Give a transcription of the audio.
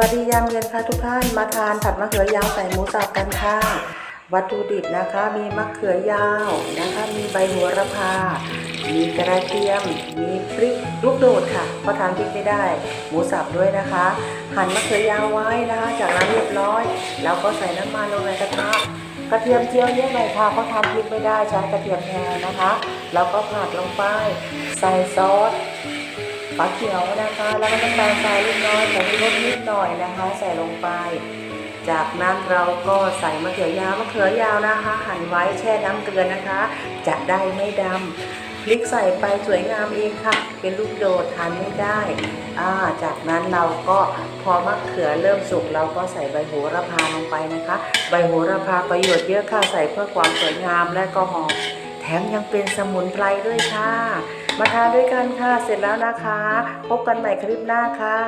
วัสดียามเย็นค่ะทุกท่านมาทานผัดมะเขือยาวใส่หมูสับกันค่ะ วัตถุดิบนะคะ มีมะเขือยาวนะคะ มีใบหัวระพา มีกระเทียม มีพริกลูกโดดค่ะเพราะทานพริกไม่ได้ หมูสับด้วยนะคะ หั่นมะเขือยาวไว้นะคะ จากนั้นเรียบร้อย แล้วก็ใส่น้ำมันลงในกระทะกระเทียมเจียวเยอะหน่อยค่ะเพราะทานพริกไม่ได้ใช้กระเทียมแทนนะคะ แล้วก็ผัดลงไป ใส่ซอส ฝาเขียวนะคะ แล้วก็น้ำตาลทรายเล็กน้อยผงชูรสนิดหน่อยนะคะ ใส่ลงไป จากนั้นเราก็ใส่มะเขือยาวมะเขือยาวนะคะ หั่นไว้แช่น้ำเกลือนะคะ จะได้ไม่ดำพริกใส่ไปสวยงามเองค่ะ เป็นลูกโดดทานไม่ได้อ่าจากนั้นเราก็พอมะเขือเริ่มสุกเราก็ใส่ใบโหระพาลงไปนะคะ ใบโหระพาประโยชน์เยอะค่ะใส่เพื่อความสวยงามและก็หอม แถมยังเป็นสมุนไพรด้วยค่ะ มาทานด้วยกันค่ะ เสร็จแล้วนะคะ พบกันใหม่คลิปหน้าค่ะ